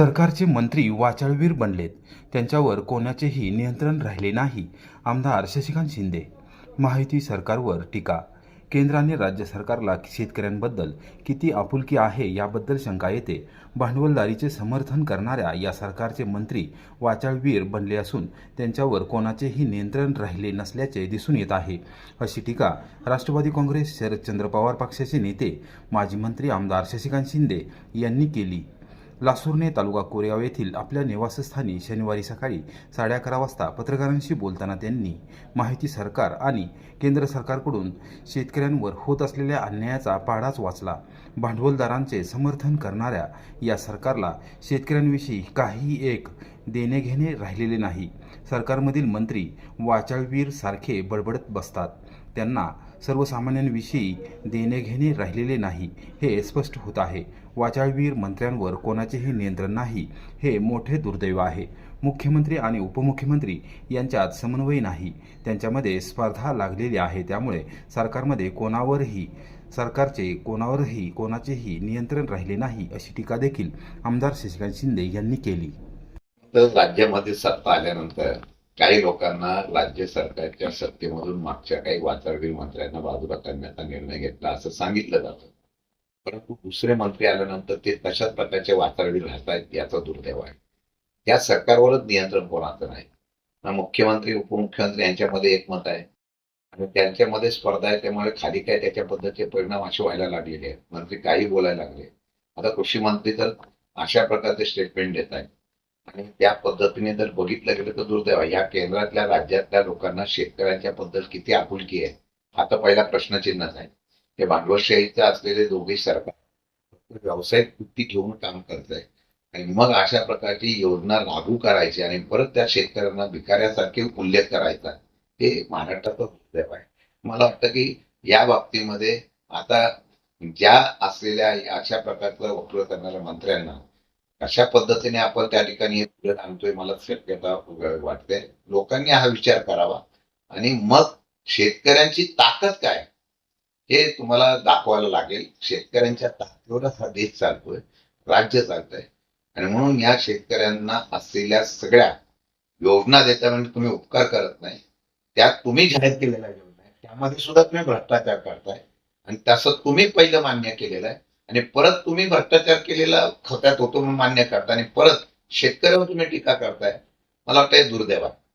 सरकारचे मंत्री वाचाळवीर बनलेत. त्यांच्यावर कोणाचेही नियंत्रण राहिले नाही आमदार शशिकांत शिंदे. माहिती सरकारवर टीका केंद्राने राज्य सरकारला शेतकऱ्यांबद्दल किती आपुलकी आहे याबद्दल शंका येते. भांडवलदारीचे समर्थन करणाऱ्या या सरकारचे मंत्री वाचाळवीर बनले असून त्यांच्यावर कोणाचेही नियंत्रण राहिले नसल्याचे दिसून येत आहे. अशी टीका राष्ट्रवादी काँग्रेस शरदचंद्र पवार पक्षाचे नेते माजी मंत्री आमदार शशिकांत शिंदे यांनी केली. लासूरने तालुका कोरेगाव येथील आपल्या निवासस्थानी शनिवारी सकाळी साडे अकरा वाजता पत्रकारांशी बोलताना त्यांनी माहिती सरकार आणि केंद्र सरकारकडून शेतकऱ्यांवर होत असलेल्या अन्यायाचा पाडाच वाचला. भांडवलदारांचे समर्थन करणाऱ्या या सरकारला शेतकऱ्यांविषयी काही एक देणे घेणे राहिलेले नाही. सरकारमधील मंत्री वाचाळवीर सारखे बडबडत बसतात. त्यांना सर्वसामान्यांविषयी देणेघेणे राहिलेले नाही हे स्पष्ट होत आहे. वाचाळवीर मंत्र्यांवर कोणाचेही नियंत्रण नाही हे मोठे दुर्दैव आहे. मुख्यमंत्री आणि उपमुख्यमंत्री यांच्यात समन्वय नाही. त्यांच्यामध्ये स्पर्धा लागलेली आहे त्यामुळे सरकारमध्ये कोणावरही सरकारचे कोणावरही कोणाचेही नियंत्रण राहिले नाही अशी टीका देखील आमदार शशिकांत शिंदे यांनी केली. तर राज्यामध्ये सत्ता आल्यानंतर काही लोकांना राज्य सरकारच्या सत्तेमधून मागच्या काही वाचाळवीर मंत्र्यांना बाजूला करण्याचा निर्णय घेतला असं सांगितलं जातं. परंतु दुसरे मंत्री आल्यानंतर ते तशाच प्रकारचे वाचाळवीर राहत आहेत याचा दुर्दैव आहे. त्या सरकारवरच नियंत्रण कोणाचं नाही. ना मुख्यमंत्री उपमुख्यमंत्री यांच्यामध्ये एकमत आहे. आणि त्यांच्यामध्ये स्पर्धा आहे त्यामुळे खाली काय त्याच्या पद्धतीचे परिणाम असे व्हायला लागलेले आहेत. मंत्री काही बोलायला लागले. आता कृषी मंत्री तर अशा प्रकारचे स्टेटमेंट देत आहेत. आणि त्या पद्धतीने जर बघितलं गेलं तर दुर्दैव या केंद्रातल्या राज्यातल्या लोकांना शेतकऱ्यांच्या बद्दल किती आपुलकी आहे हा तर पहिला प्रश्नचिन्हच आहे. हे भांडवलशाहीचं असलेले दोघे सरकार व्यावसायिक वृत्ती घेऊन काम करत आहे आणि मग अशा प्रकारची योजना लागू करायची आणि परत त्या शेतकऱ्यांना भिकाऱ्यासारखे उल्लेख करायचा हे महाराष्ट्राचं दुर्दैव आहे. मला वाटतं की या बाबतीमध्ये आता ज्या असलेल्या अशा प्रकारचं वक्तव्य करणाऱ्या मंत्र्यांना अशा पद्धतीने आपण त्या ठिकाणी पुढे आणतोय मला शक्यता वाटते. लोकांनी हा विचार करावा. आणि मग शेतकऱ्यांची ताकद काय? हे तुम्हाला दाखवायला लागेल. शेतकऱ्यांच्या ताकदीवरच हा देश चालतोय. राज्य चालतंय. आणि म्हणून या शेतकऱ्यांना असलेल्या सगळ्या योजना देताना तुम्ही उपकार करत नाही. त्यात तुम्ही जाहीर केलेल्या योजना आहेत त्यामध्ये सुद्धा तुम्ही भ्रष्टाचार करताय. आणि तसं तुम्ही पहिलं मान्य केलेलं आहे. आणि परत तुम्ही भ्रष्टाचार केलेला खत्यात होतो म्हणून मान्य करता आणि परत शेतकऱ्यावर तुम्ही टीका करताय मला वाटतं दुर्दैवा दुर्दैव आहे.